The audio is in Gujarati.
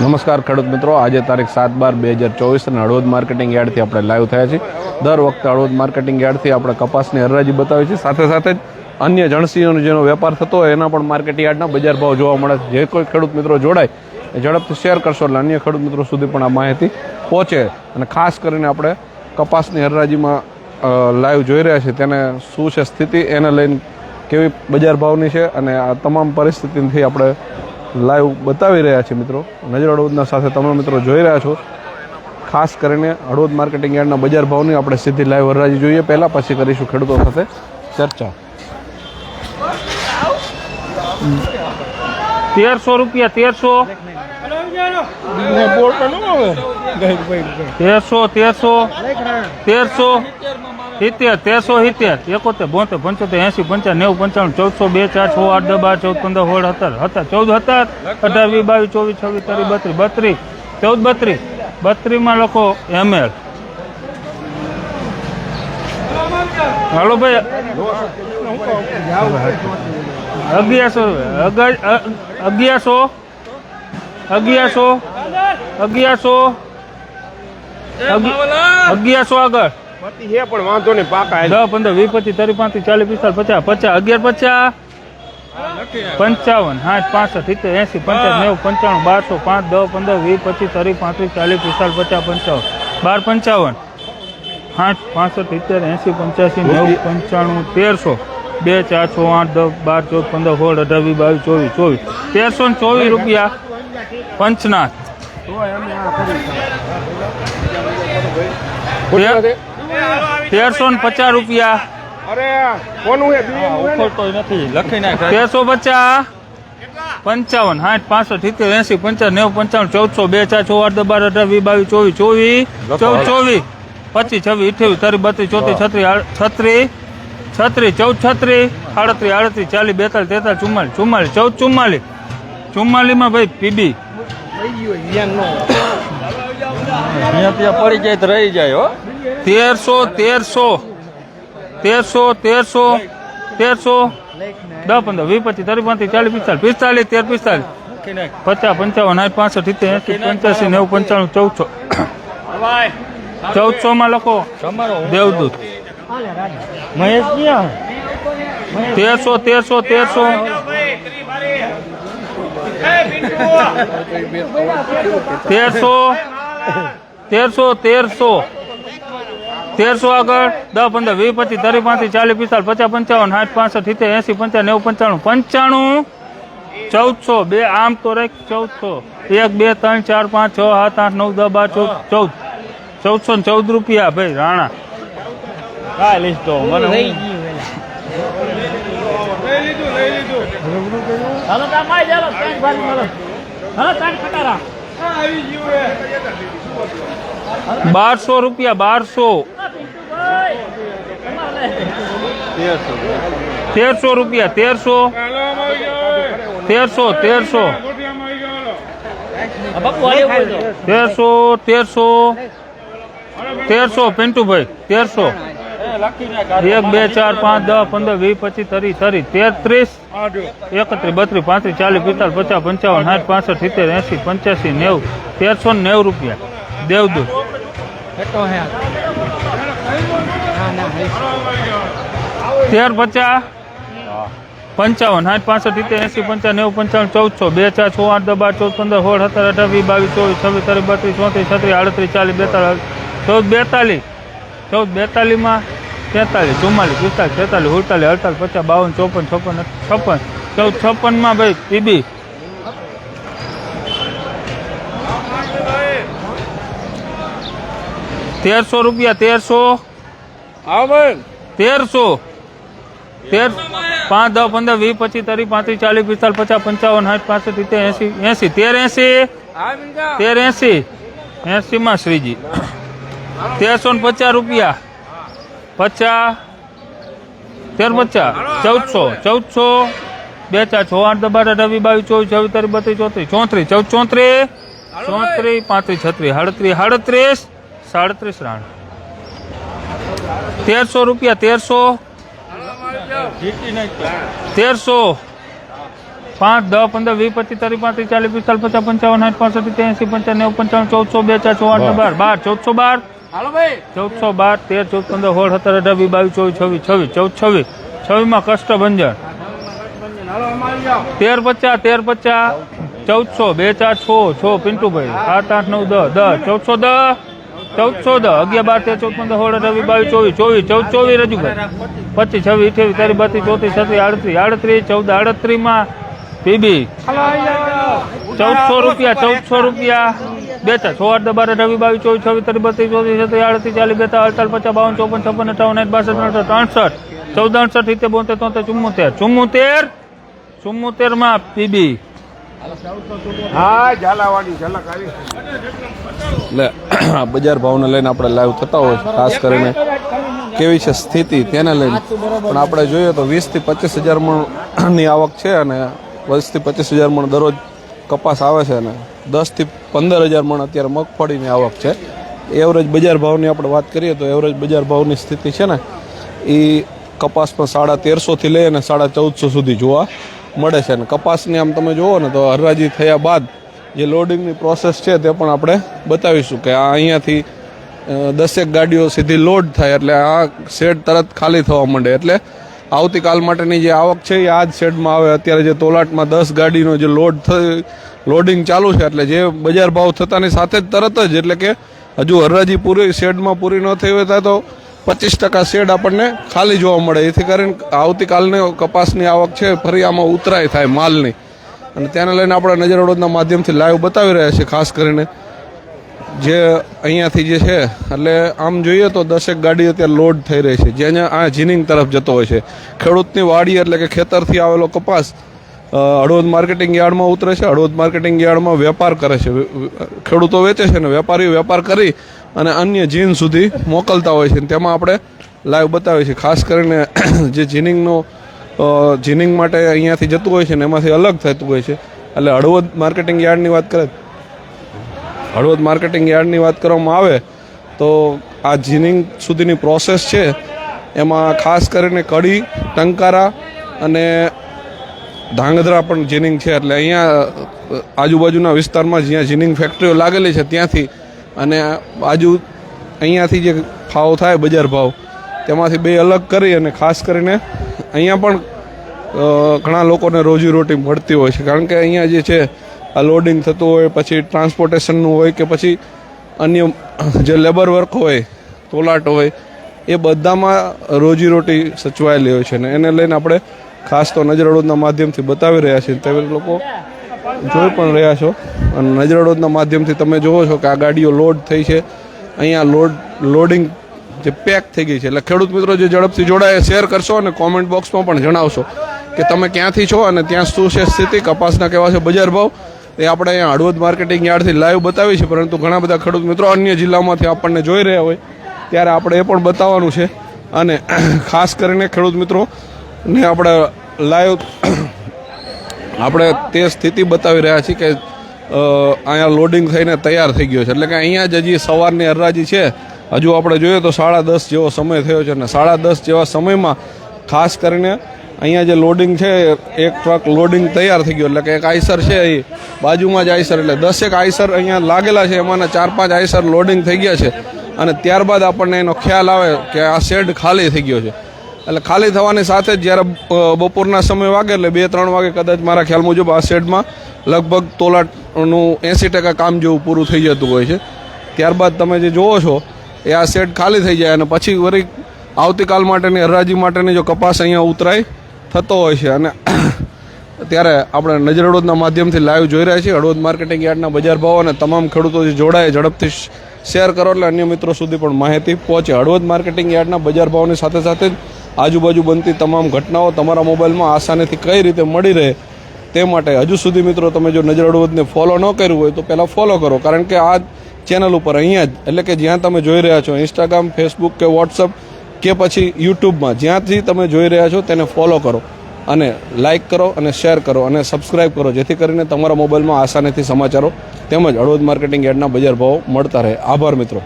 નમસ્કાર ખેડૂત મિત્રો. આજે તારીખ સાત બાર બે હજાર ચોવીસના હળવદ માર્કેટિંગ યાર્ડથી આપણે લાઈવ થયા છીએ. દર વખતે હળવદ માર્કેટિંગ યાર્ડથી આપણે કપાસની હરરાજી બતાવીએ છીએ. સાથે સાથે જ અન્ય જણસીઓનો જેનો વેપાર થતો હોય એના પણ માર્કેટ યાર્ડના બજાર ભાવ જોવા મળે છે. જે કોઈ ખેડૂત મિત્રો જોડાય એ ઝડપથી શેર કરશો એટલે અન્ય ખેડૂત મિત્રો સુધી પણ આ માહિતી પહોંચે. અને ખાસ કરીને આપણે કપાસની હરરાજીમાં લાઈવ જોઈ રહ્યા છીએ. તેને શું છે સ્થિતિ, એને લઈને કેવી બજાર ભાવની છે અને આ તમામ પરિસ્થિતિથી આપણે લાઈવ બતાવી રહ્યા છીએ મિત્રો. નજર હળવદના સાથે તમે મિત્રો જોઈ રહ્યા છો. ખાસ કરીને હળવદ માર્કેટિંગ યાર્ડના બજાર ભાવની આપણે સીધી લાઈવ હરાજી જોઈએ. પહેલાં પછી કરીશું ખેડૂતો સાથે ચર્ચા. તેરસો રૂપિયા તેરસો. તેરસો તેરસો તેરસો. સિત્તેર, તેરસો સિત્તેર, એકોતેર, બોતેર, પંચોતેર એંસી પંચાવન, નેવું, પંચાવન, ચૌદસો, બે, ચાર, છ, આઠ, દસ, બાર, ચૌદ, પંદર, સોળ, સત્તર હતા ચૌદ હતા અઢાર, વીસ, બાવીસ, ચોવીસ, છવ્વીસ ત્રીસ બત્રીસ બત્રીસ, ચૌદ, બત્રીસ, બત્રીસમાં લખો એમએલ હાલો ભાઈ, અગિયારસો અગિયારસો અગિયારસો અગિયારસો અગિયારસો આગળ. છે પણ વાંધો નહીં પાકા દસ પંદર વીસ પચીસ ત્રીસ પાંત્રીસ ચાલીસ પિસ્તાલીસ પચાસ પચાસ અગિયાર પચાસ. પંચાવન સાઠ પાસઠ સિત્તેર એંસી પંચાવન નેવું પંચાણું બારસો પાંચ દસ પંદર વીસ પચીસ ત્રીસ પાંત્રીસ ચાલીસ પિસ્તાલીસ પચાસ પંચાવન. બાર પંચાવન. સાઠ પાસઠ સિત્તેર એંસી પંચ્યાસી નેવું પંચાણું તેરસો. બે ચાર છ આઠ દસ બાર ચૌદ પંદર સોળ અઢાવીસ બાવીસ ચોવીસ ચોવીસ. તેરસો ને ચોવીસ રૂપિયા પંચનાથ. તેરસો ને પચાસ રૂપિયા. અરે કોનું હે? બીજું તેરસો પચાસ. પંચાવન સાઠ પાસઠ સિત્તેર એંસી પંચાવન નેવું પંચાવન ચૌદસો બે ચાર છ આઠ બાર અઢાર વીસ બાવીસ ચોવીસ ચોવીસ ચૌદ ચોવીસ પચીસ છવ્વીસ અઠ્યાવીસ ત્રીસ બત્રીસ ચોત્રીસ છત્રીસ છત્રીસ છત્રીસ ચૌદ છત્રીસ આડત્રીસ આડત્રીસ ચાલીસ બેતાલીસ તેતાલીસ ચુમ્માલીસ ચુમ્માલીસ ચૌદ ચુમ્માલીસ. ચુમ્માલીમાં ભાઈ પીબી. પડી જાય તો રહી જાય હો. તેરસો તેરસો તેરસો તેરસો તેરસો દસ પંદર વીસ પચીસ ત્રીસ પાંત્રીસ ચાલીસ પિસ્તાલીસ પિસ્તાલીસ તેર પિસ્તાલીસ પચાસ પંચાવન સાઠ પાસઠ સિત્તેર પંચ્યાસી નેવું પંચાણું ચૌદસો ચૌદસો માં લખો દેવદૂત મહેશ તેરસો તેરસો તેરસો તેરસો તેરસો તેરસો તેરસો આગળ દસ પંદર વીસ પચીસ ત્રીસ પાંત્રીસ ચાલીસ પિસ્તાલીસ પચાસ પંચાવન સાઠ પાસઠ સિત્તેર એંસી પંચાવન નેવું પંચાણું પંચાણું ચૌદસો બે આમ તો રાખ ચૌદસો. એક બે ત્રણ ચાર પાંચ છ સાત આઠ નવ દસ બાર ચૌદ ચૌદ. ચૌદસો ને ચૌદ રૂપિયા ભાઈ રાણા. કાંઈ લીસ તો મને હાલો ચાલો ભારી મળો. હાલો ખટારા બારસો રૂપિયા બારસો. તેરસો રૂપિયા તેરસો હાલો આમ આવી ગયો હવે. તેરસો તેરસો ગોઠિયામાં આવી ગયો હાલો. બકુ આવ્યો હોય તો તેરસો તેરસો તેરસો પિન્ટુભાઈ તેરસો એક બે ચાર પાંચ દસ પંદર વીસ પચીસ ત્રીસ ત્રીસ તેર ત્રીસ એકત્રીસ બત્રીસ પાંત્રીસ ચાલીસ પિસ્તાલીસ પચાસ પંચાવન સાઠ પાસઠ સિત્તેર એંસી પંચ્યાસી નેવું તેરસો ને નેવું રૂપિયા. દેવદૂત. તેર પચાસ પંચાવન સાઠ પાસઠ સિત્તેર એંસી પંચાવન નેવું પંચાવન ચૌદસો બે ચાર છ આઠ દસ બાર ચૌદ પંદર સોળ સત્તર અઠાવીસ બાવીસ ચોવીસ છવ્વીસ ત્રીસ બત્રીસ ચોત્રીસ છત્રીસ આડત્રીસ ચાલીસ બેતાલીસ ચૌદ બેતાલીસ ચૌદ બેતાલીસમાં તેતાલીસ ચુમ્માલીસ પિસ્તાલીસ છેતાલીસ ઉડતાલીસ અડતાલીસ પચાસ બાવન ચોપન છપ્પન છપ્પન ચૌદ છપ્પનમાં ભાઈ પીબી. તેરસો રૂપિયા તેરસો. હા ભાઈ. તેરસો. તેર પાંચ, દસ, પંદર, વીસ, પચીસ, ત્રીસ, પાંત્રીસ, ચાલીસ, પિસ્તાલીસ, પચાસ, પંચાવન, સાઠ, પાસઠ, સિત્તેર, એંસી એંસી, તેર એંસી. તેર, એંસી. એંસીમાં શ્રીજી. તેરસો ને પચાસ રૂપિયા. પચાસ. તેર, પચાસ. ચૌદસો. ચૌદસો. બે, ચાર છ આઠ દસ બાર અઢાર બાવીસ, ચોવીસ, છવ્વીસ તારીખ બત્રીસ, ચોત્રીસ ચોત્રીસ ચૌદ ચોત્રીસ. ચોત્રીસ, પાંત્રીસ, છત્રીસ, સાડત્રીસ સાડત્રીસ સાડત્રીસ, રાણ. તેરસો રૂપિયા, તેરસો. તેરસો. પાંચ દસ પંદર વીસ પચીસ ત્રીસ પાંત્રીસ ચાલીસ પિસ્તાલીસ પચાસ પંચાવન સાઠ પાસઠ ત્યાંસી પંચાવન નેવું પંચાવન ચૌદસો બે ચાર આઠ બાર બાર ચૌદસો બાર. હાલો ભાઈ. ચૌદસો બાર તેર ચૌદ પંદર સોળ સત્તર અઢાર વીસ બાવીસ ચોવીસ છવ્વીસ છવ્વીસ ચૌદ છવ્વીસ. છવ્વીસમાં કષ્ટભંજન. હાલો અમારી તેર પચાસ તેર પચાસ ચૌદસો બે ચાર છ છ પિન્ટુભાઈ સાત આઠ નવ દસ દસ ચૌદસો દસ ચૌદસો દસ અગિયાર બાર તેર ચૌદ પંદર સોળ અઢાર વીસ બાવીસ ચોવીસ ચોવીસ ચૌદ ચોવીસ રજૂભાઈ પચીસ છવ્વીસ અઠ્યાવીસ તારીખ બત્રીસ ચોત્રીસ છત્રીસ આડત્રીસ આડત્રીસ ચૌદ આડત્રીસમાં પીબી. ચૌદસો રૂપિયા ચૌદસો રૂપિયા. બે સો આઠ દસ બાર અઢાર વીસ બાવીસ ચોવીસ છવ્વીસ ત્રીસ બત્રીસ ચોત્રીસ છત્રીસ આડત્રીસ ચાલીસ બેતા અડતાલીસ પચાસ બાવન ચોપન છપ્પન અઠાવન આઠ બાસઠ ત્રણસઠ ત્રણસઠ ચૌદ અડસઠ સિત્તેર બોતેર તોતેર ચુમ્મોતેર. ચુમ્મોતેર? ચુમ્મોતેરમાં પીબી. હા ઝાલાવાડી ઝલક આવી એટલે બજાર ભાવને લઈને આપણે લાઈવ થતા હોય ખાસ કરીને. કેવી છે સ્થિતિ તેને લઈને? પણ આપણે જોઈએ તો વીસથી પચીસ હજાર મણની આવક છે અને વીસથી પચીસ હજાર મણ દરરોજ કપાસ આવે છે અને દસથી પંદર હજાર મણ અત્યારે મગફળીની આવક છે. એવરેજ બજાર ભાવની આપણે વાત કરીએ તો એવરેજ બજાર ભાવની સ્થિતિ છે ને એ કપાસમાં સાડા તેરસોથી લઈ અને સાડા ચૌદસો સુધી જોવા મળે છે. અને કપાસની આમ તમે જુઓ ને તો હરાજી થયા બાદ જે લોડિંગની પ્રોસેસ છે તે પણ આપણે બતાવીશું કે આ અહીંયાથી દસેક ગાડીઓ સીધી લોડ થાય એટલે આ શેડ તરત ખાલી થવા માંડે. એટલે આવતીકાલ માટેની જે આવક છે એ આ જ શેડમાં આવે. અત્યારે જે તોલાટમાં દસ ગાડીનો જે લોડ થઈ લોડિંગ ચાલુ છે, એટલે જે બજાર ભાવ થતાની સાથે જ તરત જ, એટલે કે હજુ હરરાજી પૂરી શેડમાં પૂરી ન થઈ હોય તો પચીસ ટકા શેડ આપણને ખાલી જોવા મળે. એથી કરીને આવતીકાલની કપાસની આવક છે, ફરી આમાં ઉતરાય થાય માલની. અને તેને લઈને આપણે નજર માધ્યમથી લાઈવ બતાવી રહ્યા છીએ, ખાસ કરીને જે અહીંયાથી જે છે, એટલે આમ જોઈએ તો દસેક ગાડી અત્યારે લોડ થઈ રહી છે. જેને આ જીનિંગ તરફ જતો હોય છે. ખેડૂતની વાડી એટલે કે ખેતરથી આવેલો કપાસ હળવદ માર્કેટિંગ યાર્ડમાં ઉતરે છે, હળવદ માર્કેટિંગ યાર્ડમાં વેપાર કરે છે. ખેડૂતો વેચે છે ને વેપારીઓ વેપાર કરી અને અન્ય જીન સુધી મોકલતા હોય છે. તેમાં આપણે લાઈવ બતાવીએ છીએ. ખાસ કરીને જે જીનિંગનો જીનિંગ માટે અહીંયાથી જતું હોય છે ને એમાંથી અલગ થતું હોય છે. એટલે હળવદ માર્કેટિંગ યાર્ડની વાત કરે હળવદ માર્કેટિંગ યાર્ડની વાત કરવામાં આવે તો આ જીનિંગ સુધીની પ્રોસેસ છે. એમાં ખાસ કરીને કડી, ટંકારા અને ધાંગધ્રા પણ જીનિંગ છે. એટલે અહીંયા આજુબાજુના વિસ્તારમાં જ્યાં જીનિંગ ફેક્ટરીઓ લાગેલી છે ત્યાંથી અને બાજુ અહીંયાથી જે ભાવ થાય, બજાર ભાવ, તેમાંથી બે અલગ કરી અને ખાસ કરીને અહીંયા પણ ઘણા લોકોને રોજીરોટી મળતી હોય છે. કારણ કે અહીંયા જે છે લોડિંગ થતું હોય, પછી ટ્રાન્સપોર્ટેશનનું હોય કે પછી અન્ય જે લેબર વર્ક હોય, તોલાટ હોય, એ બધામાં રોજીરોટી સચવાયેલી હોય છે ને એને લઈને આપણે ખાસ તો નજરડોદના માધ્યમથી બતાવી રહ્યા છીએ. તમે લોકો જોઈ પણ રહ્યા છો. અને નજરડોદના માધ્યમથી તમે જુઓ છો કે આ ગાડીઓ લોડ થઈ છે. અહીંયા લોડ, લોડિંગ જે પેક થઈ ગઈ છે. એટલે ખેડૂત મિત્રો જે ઝડપથી જોડાય શેર કરશો અને કોમેન્ટ બોક્સમાં પણ જણાવશો કે તમે ક્યાંથી છો અને ત્યાં શું છે સ્થિતિ? કપાસના કેવા છે બજાર ભાવ? એ આપણે અહીંયા હળવદ માર્કેટિંગ યાર્ડથી લાઈવ બતાવી છે પરંતુ ઘણા બધા ખેડૂત મિત્રો અન્ય જિલ્લામાંથી આપણને જોઈ રહ્યા હોય, ત્યારે આપણે એ પણ બતાવવાનું છે. અને ખાસ કરીને ખેડૂત મિત્રો, ને આપણે લાઈવ આપણે તે સ્થિતિ બતાવી રહ્યા છીએ કે અહીંયા લોડિંગ થઈને તૈયાર થઈ ગયો છે. એટલે કે અહીંયા જ હજી સવારની હરાજી છે. હજુ આપણે જોઈએ તો સાડા દસ જેવો સમય થયો છે અને સાડા દસ જેવા સમયમાં ખાસ કરીને અહીંયા જે લોડિંગ છે, એક ટ્રક લોડિંગ તૈયાર થઈ ગયો. એટલે કે એક આઈસર છે એ. બાજુમાં જ આઈસર એટલે દસેક આઈસર અહીંયા લાગેલા છે, એમાંના ચાર પાંચ આઈસર લોડિંગ થઈ ગયા છે. અને ત્યારબાદ આપણને એનો ખ્યાલ આવે કે આ શેડ ખાલી થઈ ગયો છે. એટલે ખાલી થવાની સાથે જ જ્યારે બપોરના સમય વાગે એટલે બે ત્રણ વાગે કદાચ મારા ખ્યાલ મુજબ આ શેડમાં લગભગ તોલાટનું એંસી ટકા કામ જેવું પૂરું થઈ જતું હોય છે. ત્યારબાદ તમે જે જુઓ છો, એ આ શેડ ખાલી થઈ જાય અને પછી વળી આવતીકાલ માટેની હરાજી માટેની જો કપાસ અહીંયા ઉતરાય થતો હોય છે અને ત્યારે આપણે નજર હળવદના માધ્યમથી લાઈવ જોઈ રહ્યા છીએ. હળવદ માર્કેટિંગ યાર્ડના બજાર ભાવ અને તમામ ખેડૂતો જે જોડાય. ઝડપથી શેર કરો એટલે અન્ય મિત્રો સુધી પણ માહિતી પહોંચે. હળવદ માર્કેટિંગ યાર્ડના બજાર ભાવની સાથે સાથે જ આજુબાજુ બનતી તમામ ઘટનાઓ તમારા મોબાઈલમાં આસાનીથી કઈ રીતે મળી રહે તે માટે હજુ સુધી મિત્રો તમે જો નજર હળવદને ફોલો ન કર્યું હોય તો પહેલાં ફોલો કરો. કારણ કે આ ચેનલ ઉપર અહીંયા જ, એટલે કે જ્યાં તમે જોઈ રહ્યા છો ઇન્સ્ટાગ્રામ ફેસબુક કે વોટ્સઅપ કે પછી યુટ્યુબમાં જ્યાંથી તમે જોઈ રહ્યા છો તેને ફોલો કરો અને લાઇક કરો અને શેર કરો અને સબસ્ક્રાઇબ કરો, જેથી કરીને તમારા મોબાઈલમાં આસાનીથી સમાચારો તેમજ હળવદ માર્કેટિંગ યાર્ડના બજાર ભાવ મળતા રહે. આભાર મિત્રો.